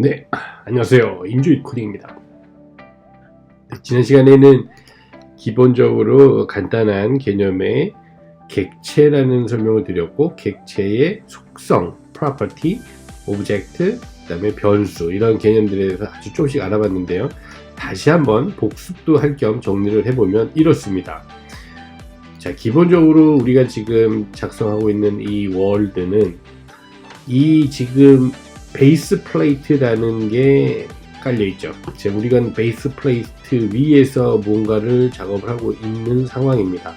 네, 안녕하세요. 인주이 코딩입니다. 네, 지난 시간에는 기본적으로 간단한 개념의 객체라는 설명을 드렸고, 객체의 속성, property, object, 그 다음에 변수, 이런 개념들에 대해서 아주 조금씩 알아봤는데요. 다시 한번 복습도 할 겸 정리를 해보면 이렇습니다. 자, 기본적으로 우리가 지금 작성하고 있는 이 월드는 이 지금 베이스 플레이트라는 게 깔려 있죠. 제 우리가 베이스 플레이트 위에서 뭔가를 작업을 하고 있는 상황입니다.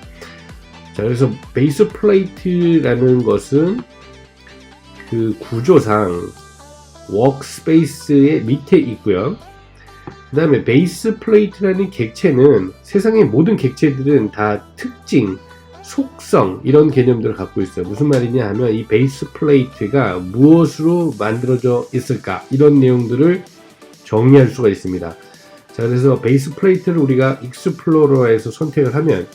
자, 그래서 베이스 플레이트라는 것은 그 구조상 워크스페이스의 밑에 있고요. 그 다음에 베이스 플레이트라는 객체는 세상의 모든 객체들은 다 특징, 속성 이런 개념들을 갖고 있어요. 무슨 말이냐 하면 이 베이스 플레이트가 무엇으로 만들어져 있을까 이런 내용들을 정리할 수가 있습니다. 자 그래서 베이스 플레이트를 우리가 익스플로러에서 선택을 하면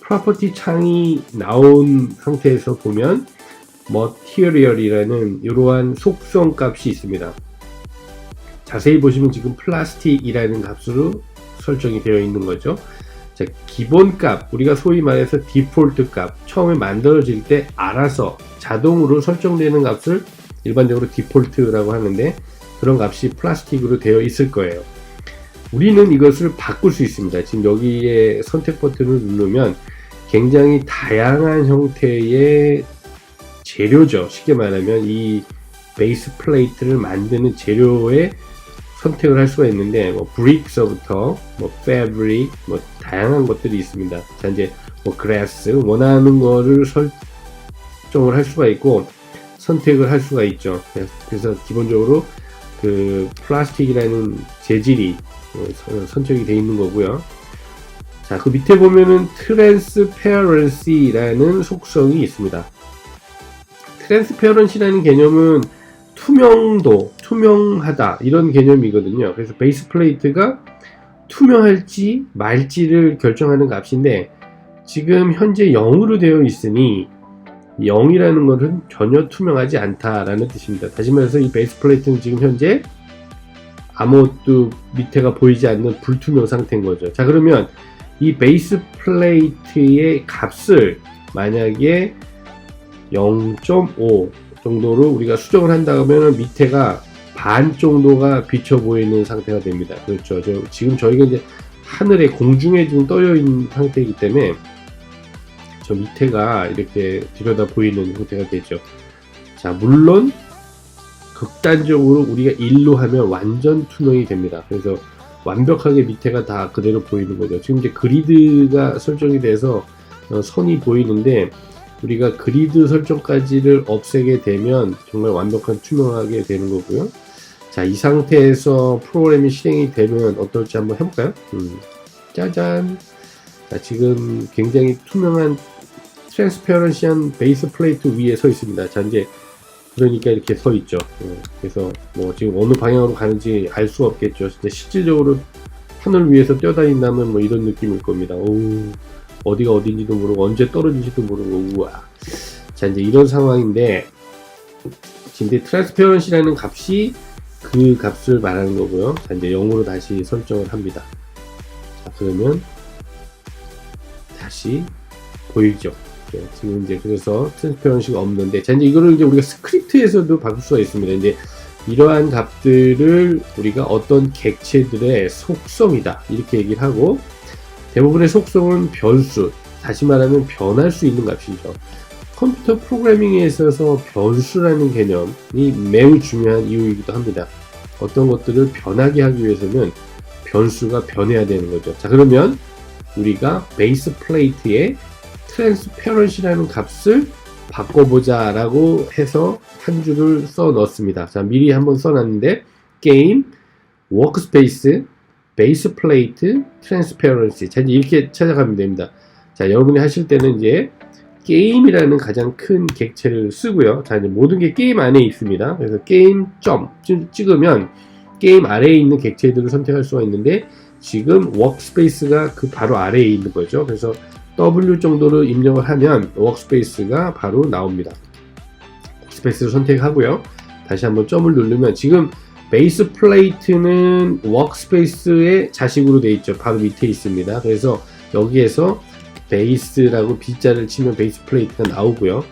프로퍼티 창이 나온 상태에서 보면 머티리얼이라는 이러한 속성 값이 있습니다. 자세히 보시면 지금 플라스틱이라는 값으로 설정이 되어 있는 거죠. 자, 기본 값, 우리가 소위 말해서 디폴트 값, 처음에 만들어질 때 알아서 자동으로 설정되는 값을 일반적으로 디폴트라고 하는데 그런 값이 플라스틱으로 되어 있을 거예요. 우리는 이것을 바꿀 수 있습니다. 지금 여기에 선택 버튼을 누르면 굉장히 다양한 형태의 재료죠. 쉽게 말하면 이 베이스 플레이트를 만드는 재료의 선택을 할 수가 있는데 뭐 브릭서부터 뭐 패브릭 뭐 다양한 것들이 있습니다. 자 이제 뭐 그래스 원하는 거를 설정을 할 수가 있고 선택을 할 수가 있죠. 그래서 기본적으로 그 플라스틱이라는 재질이 어, 선택이 되어 있는 거고요. 자, 그 밑에 보면은 트랜스페어런시라는 속성이 있습니다. 트랜스페어런시라는 개념은 투명도, 투명하다 이런 개념이거든요. 그래서 베이스 플레이트가 투명할지 말지를 결정하는 값인데 지금 현재 0으로 되어 있으니 0이라는 것은 전혀 투명하지 않다라는 뜻입니다. 다시 말해서 이 베이스 플레이트는 지금 현재 아무것도 밑에가 보이지 않는 불투명 상태인 거죠. 자 그러면 이 베이스 플레이트의 값을 만약에 0.5 정도로 우리가 수정을 한다면 밑에가 반 정도가 비쳐 보이는 상태가 됩니다. 그렇죠. 저, 지금 저희가 이제 하늘에 공중에 지금 떠여 있는 상태이기 때문에 저 밑에가 이렇게 들여다 보이는 형태가 되죠. 자, 물론 극단적으로 우리가 일로 하면 완전 투명이 됩니다. 그래서 완벽하게 밑에가 다 그대로 보이는 거죠. 지금 이제 그리드가 설정이 돼서 어, 선이 보이는데 우리가 그리드 설정까지를 없애게 되면 정말 완벽한 투명하게 되는 거고요. 자, 이 상태에서 프로그램이 실행이 되면 어떨지 한번 해볼까요? 음, 짜잔. 자, 지금 굉장히 투명한 트랜스페어런시한 베이스 플레이트 위에 서 있습니다. 자, 이제 그러니까 이렇게 서 있죠. 음, 그래서 뭐 지금 어느 방향으로 가는지 알 수가 없겠죠. 진짜 실질적으로 하늘 위에서 뛰어다닌다면 뭐 이런 느낌일 겁니다. 오. 어디가 어딘지도 모르고 언제 떨어질지도 모르고 우와 자 이제 이런 상황인데 지금 트랜스페런시라는 값이 그 값을 말하는 거고요. 자 이제 0으로 다시 설정을 합니다. 자 그러면 다시 보이죠? 네, 지금 이제 그래서 트랜스페런시가 없는데 자 이제 이거를 이제 우리가 스크립트에서도 바꿀 수가 있습니다. 이제 이러한 값들을 우리가 어떤 객체들의 속성이다. 이렇게 얘기를 하고 대부분의 속성은 변수, 다시 말하면 변할 수 있는 값이죠. 컴퓨터 프로그래밍에 있어서 변수라는 개념이 매우 중요한 이유이기도 합니다. 어떤 것들을 변하게 하기 위해서는 변수가 변해야 되는 거죠. 자, 그러면 우리가 베이스 플레이트에 트랜스페런시라는 값을 바꿔보자 라고 해서 한 줄을 써 넣습니다. 자, 미리 한번 써 놨는데 게임, 워크스페이스, 베이스 플레이트, 트랜스페런시. 자, 이렇게 찾아가면 됩니다. 자, 여러분이 하실 때는 이제 게임이라는 가장 큰 객체를 쓰고요. 자, 이제 모든 게 게임 안에 있습니다. 그래서 게임 점 찍으면 게임 아래에 있는 객체들을 선택할 수가 있는데 지금 워크스페이스가 그 바로 아래에 있는 거죠. 그래서 W 정도로 입력을 하면 워크스페이스가 바로 나옵니다. 워크스페이스를 선택하고요. 다시 한번 점을 누르면 지금 베이스 플레이트는 워크스페이스의 자식으로 되어 있죠. 바로 밑에 있습니다. 그래서 여기에서 베이스라고 B자를 치면 베이스 플레이트가 나오고요.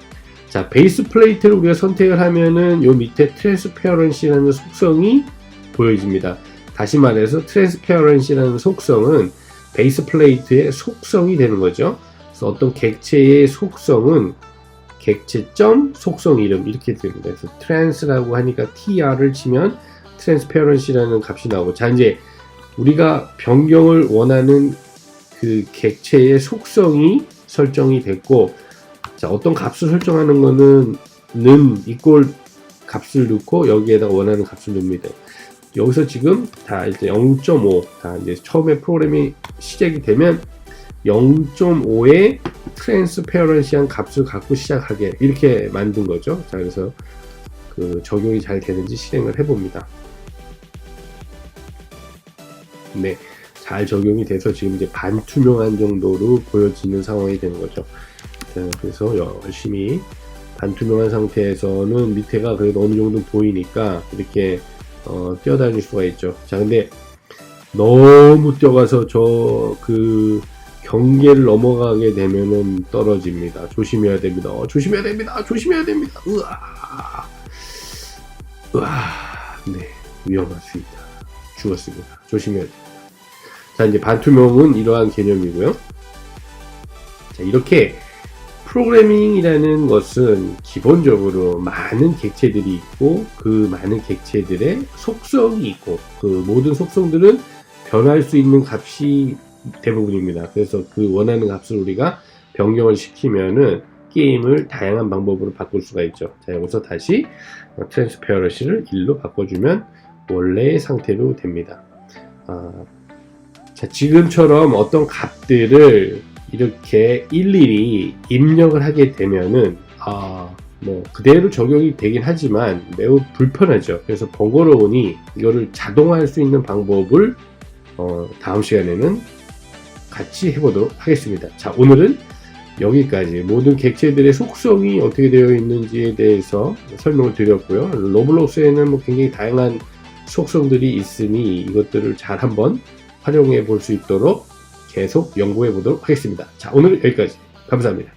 자, 베이스 플레이트를 우리가 선택을 하면은 요 밑에 트랜스페어런시라는 속성이 보여집니다. 다시 말해서 트랜스페어런시라는 속성은 베이스 플레이트의 속성이 되는 거죠. 그래서 어떤 객체의 속성은 객체점 속성 이름 이렇게 됩니다. 그래서 trans라고 하니까 tr을 치면 transparency라는 값이 나오고 자 이제 우리가 변경을 원하는 그 객체의 속성이 설정이 됐고 자 어떤 값을 설정하는 거는 는 이꼴 값을 넣고 여기에다가 원하는 값을 넣습니다. 여기서 지금 다 이제 0.5 다 이제 처음에 프로그램이 시작이 되면 0.5의 트랜스페어런시한 값을 갖고 시작하게 이렇게 만든 거죠. 자 그래서 그 적용이 잘 되는지 실행을 해봅니다. 네, 잘 적용이 돼서 지금 이제 반투명한 정도로 보여지는 상황이 되는 거죠. 자, 그래서 열심히 반투명한 상태에서는 밑에가 그래도 어느 정도 보이니까 이렇게 어, 뛰어다닐 수가 있죠. 자, 근데 너무 뛰어가서 저 그 경계를 넘어가게 되면은 떨어집니다. 조심해야 됩니다. 어, 조심해야 됩니다. 조심해야 됩니다. 으아, 으아, 네, 위험하습니다. 죽었습니다. 조심해야 됩니다. 자, 이제 반투명은 이러한 개념이고요. 자, 이렇게 프로그래밍이라는 것은 기본적으로 많은 객체들이 있고 그 많은 객체들의 속성이 있고 그 모든 속성들은 변할 수 있는 값이 대부분입니다. 그래서 그 원하는 값을 우리가 변경을 시키면은 게임을 다양한 방법으로 바꿀 수가 있죠. 자, 여기서 다시 트랜스페어런시를 1로 바꿔주면 원래의 상태로 됩니다. 아, 자, 지금처럼 어떤 값들을 이렇게 일일이 입력을 하게 되면은 아, 뭐 그대로 적용이 되긴 하지만 매우 불편하죠. 그래서 번거로우니 이거를 자동화할 수 있는 방법을 어, 다음 시간에는 같이 해보도록 하겠습니다. 자, 오늘은 여기까지 모든 객체들의 속성이 어떻게 되어 있는지에 대해서 설명을 드렸고요. 로블록스에는 뭐 굉장히 다양한 속성들이 있으니 이것들을 잘 한번 활용해 볼 수 있도록 계속 연구해 보도록 하겠습니다. 자, 오늘 여기까지. 감사합니다.